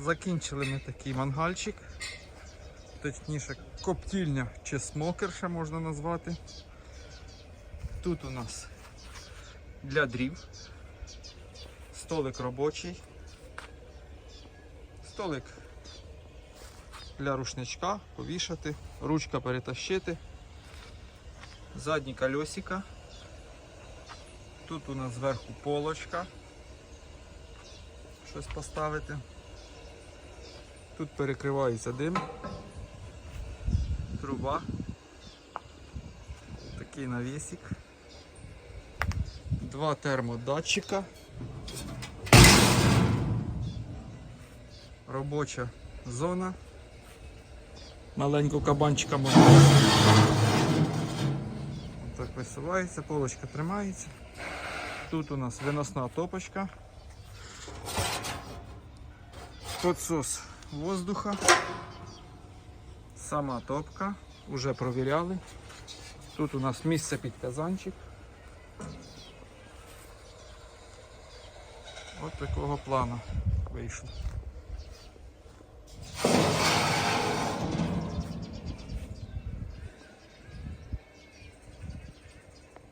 Закінчили ми такий мангальчик. Точніше, коптільня чи смокер ще можна назвати. Тут у нас для дрів. Столик робочий. Столик для рушничка повішати, ручка перетащити. Задні колесика. Тут у нас зверху полочка. Щось поставити. Тут перекривається дим. Труба. Такий навісик. Два термодатчика. Робоча зона. Маленького кабанчика можна. Так висувається, полочка тримається. Тут у нас виносна топочка. Подсос воздуха. Сама топка. Уже провіряли. Тут у нас місце під казанчик. От такого плану вийшло.